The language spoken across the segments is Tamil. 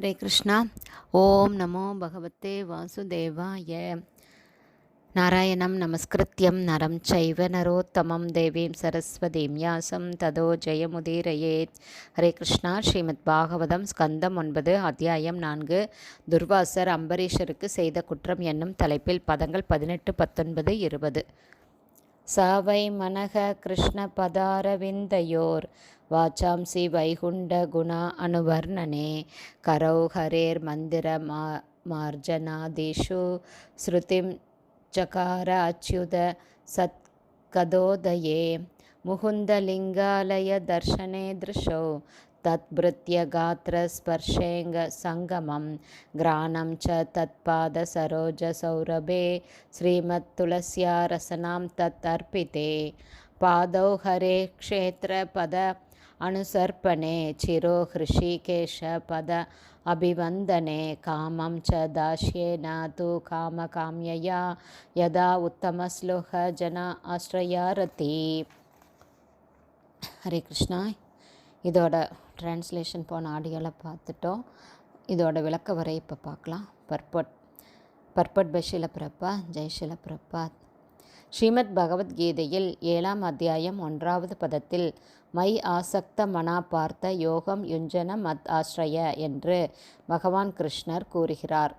ஹரே கிருஷ்ணா. ஓம் நமோ பகவத்தே வாசுதேவாய. நாராயணம் நமஸ்கிருத்தியம் நரம் சைவ நரோத்தமம் தேவீம் சரஸ்வதீம் யாசம் ததோ ஜெயமுதீரயேத் ஹரே கிருஷ்ணா. ஸ்ரீமத் பாகவதம் ஸ்கந்தம் ஒன்பது அத்தியாயம் நான்கு. துர்வாசர் அம்பரீஷருக்கு செய்த குற்றம் என்னும் தலைப்பில் பதங்கள் பதினெட்டு பத்தொன்பது இருபது. சாவை மனக கிருஷ்ண பதாரவிந்தயோர். வாச்சாம்சி வைகுண்ட குணா அனுவர்ணனே. கரௌ ஹரேர் மந்திர மா மார்ஜனாதிஷு. ஸ்ருதிம் சகார அச்சுத சத்கதோதயே முகுந்தலிங்காலய தர்ஷனே திருஷோ. तद्भृत्यगात्रस्पर्शेङ्गसङ्गमं घ्राणं च तत्पादसरोजसौरभे श्रीमत्तुलस्यारसनां तत्तर्पिते पादौ हरे क्षेत्रपद अनुसर्पणे चिरो हृषिकेशपद अभिवन्दने कामं च दास्येन तु कामकाम्यया यदा उत्तमश्लोकजना आश्रयारति हरे कृष्णा இதோட ட்ரான்ஸ்லேஷன் போன ஆடியோவில் பார்த்துட்டோம். இதோட விளக்க வரை இப்போ பார்க்கலாம். பர்பட் பர்பட் பஷில பிரபா ஜெய்ஷில பிரபாத் ஸ்ரீமத் பகவத்கீதையில் ஏழாம் அத்தியாயம் ஒன்றாவது பதத்தில் மை ஆசக்த மனா பார்த்த யோகம் யுஞ்சன மத் ஆஸ்ரய என்று பகவான் கிருஷ்ணர் கூறுகிறார்.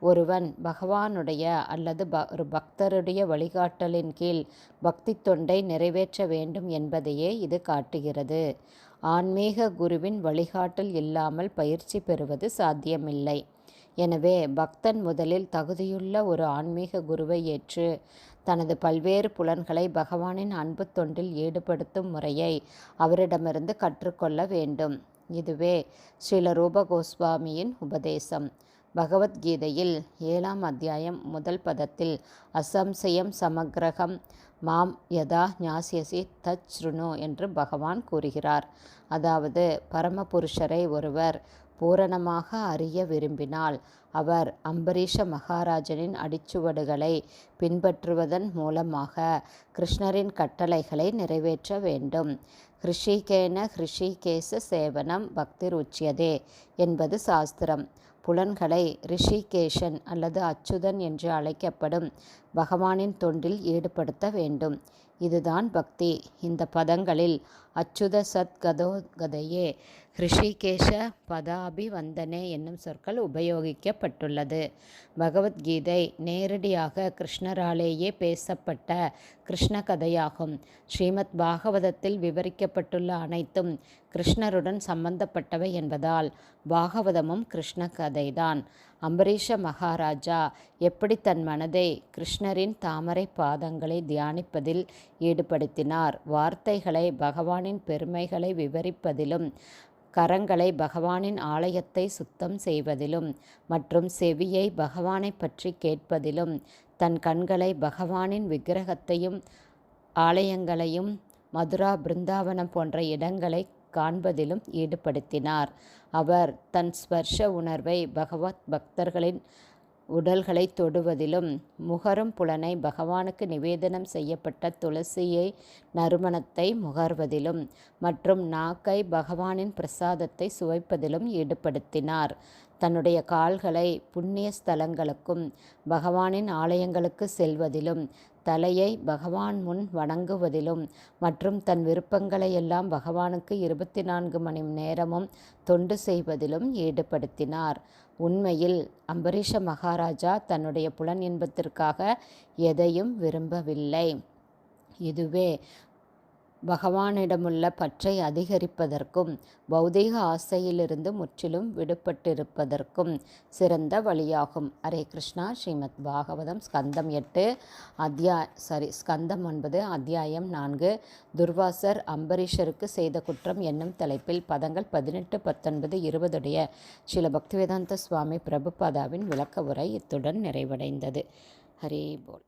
ஒருவன் பகவானுடைய அல்லது ப ஒரு பக்தருடைய வழிகாட்டலின் கீழ் பக்தி தொண்டை நிறைவேற்ற வேண்டும் என்பதையே இது காட்டுகிறது. ஆன்மீக குருவின் வழிகாட்டல் இல்லாமல் பயிற்சி பெறுவது சாத்தியமில்லை. எனவே பக்தன் முதலில் தகுதியுள்ள ஒரு ஆன்மீக குருவை ஏற்று தனது பல்வேறு புலன்களை பகவானின் அன்பு தொண்டில் ஈடுபடுத்தும் முறையை அவரிடமிருந்து கற்றுக்கொள்ள வேண்டும். இதுவே ஸ்ரீல ரூப கோஸ்வாமியின் உபதேசம். பகவத்கீதையில் ஏழாம் அத்தியாயம் முதல் பதத்தில் அசம்சயம் சமக்கிரகம் மாம் யதா ஞாசியசி தச் என்று பகவான் கூறுகிறார். அதாவது பரமபுருஷரை ஒருவர் பூரணமாக அறிய விரும்பினால் அவர் அம்பரீஷ மகாராஜனின் அடிச்சுவடுகளை பின்பற்றுவதன் மூலமாக கிருஷ்ணரின் கட்டளைகளை நிறைவேற்ற வேண்டும். ஹிருஷிகேன ஹிருஷிகேச சேவனம் பக்தி ருச்சியதே என்பது சாஸ்திரம். புலன்களை ரிஷிகேஷன் அல்லது அச்சுதன் என்று அழைக்கப்படும் பகவானின் தொண்டில் ஈடுபடுத்த வேண்டும். இதுதான் பக்தி. இந்த பதங்களில் அச்சுத சத்கதோகதையே கதையே ஹிருஷிகேஷ பதாபி வந்தனே என்னும் சொற்கள் உபயோகிக்கப்பட்டுள்ளது. பகவத்கீதை நேரடியாக கிருஷ்ணராலேயே பேசப்பட்ட கிருஷ்ண கதையாகும். ஸ்ரீமத் பாகவதத்தில் விவரிக்கப்பட்டுள்ள அனைத்தும் கிருஷ்ணருடன் சம்பந்தப்பட்டவை என்பதால் பாகவதமும் கிருஷ்ண கதைதான். அம்பரீஷ மகாராஜா எப்படி தன் மனதை கிருஷ்ண கிருஷ்ணரின் தாமரை பாதங்களை தியானிப்பதில் ஈடுபடுத்தினார். வார்த்தைகளை பகவானின் பெருமைகளை விவரிப்பதிலும் கரங்களை பகவானின் ஆலயத்தை சுத்தம் செய்வதிலும் மற்றும் செவியை பகவானை பற்றி கேட்பதிலும் தன் கண்களை பகவானின் விக்கிரகத்தையும் ஆலயங்களையும் மதுரா பிருந்தாவனம் போன்ற இடங்களை காண்பதிலும் ஈடுபடுத்தினார். அவர் தன் ஸ்பர்ஷ உணர்வை பகவத் பக்தர்களின் உடல்களை தொடுவதிலும் முகரும் புலனை பகவானுக்கு நிவேதனம் செய்யப்பட்ட துளசியை நறுமணத்தை முகர்வதிலும் மற்றும் நாக்கை பகவானின் பிரசாதத்தை சுவைப்பதிலும் ஈடுபடுத்தினார். தன்னுடைய கால்களை புண்ணிய ஸ்தலங்களுக்கும் பகவானின் ஆலயங்களுக்கு செல்வதிலும் தலையை பகவான் முன் வணங்குவதிலும் மற்றும் தன் விருப்பங்களையெல்லாம் பகவானுக்கு இருபத்தி நான்கு மணி நேரமும் தொண்டு செய்வதிலும் ஈடுபடுத்தினார். உண்மையில் அம்பரீஷ மகாராஜா தன்னுடைய புலன் இன்பத்திற்காக எதையும் விரும்பவில்லை. இதுவே பகவானிடமுள்ள பற்றை அதிகரிப்பதற்கும் பௌதீக ஆசையிலிருந்து முற்றிலும் விடுபட்டிருப்பதற்கும் சிறந்த வழியாகும். ஹரே கிருஷ்ணா. ஸ்ரீமத் பாகவதம் ஸ்கந்தம் எட்டு அத்தியா சாரி ஸ்கந்தம் ஒன்பது அத்தியாயம் நான்கு. துர்வாசர் அம்பரீஷருக்கு செய்த குற்றம் என்னும் தலைப்பில் பதங்கள் பதினெட்டு பத்தொன்பது இருபதுடைய சில பக்திவேதாந்த சுவாமி பிரபுபாதாவின் விளக்க உரை இத்துடன் நிறைவடைந்தது. ஹரே போல்.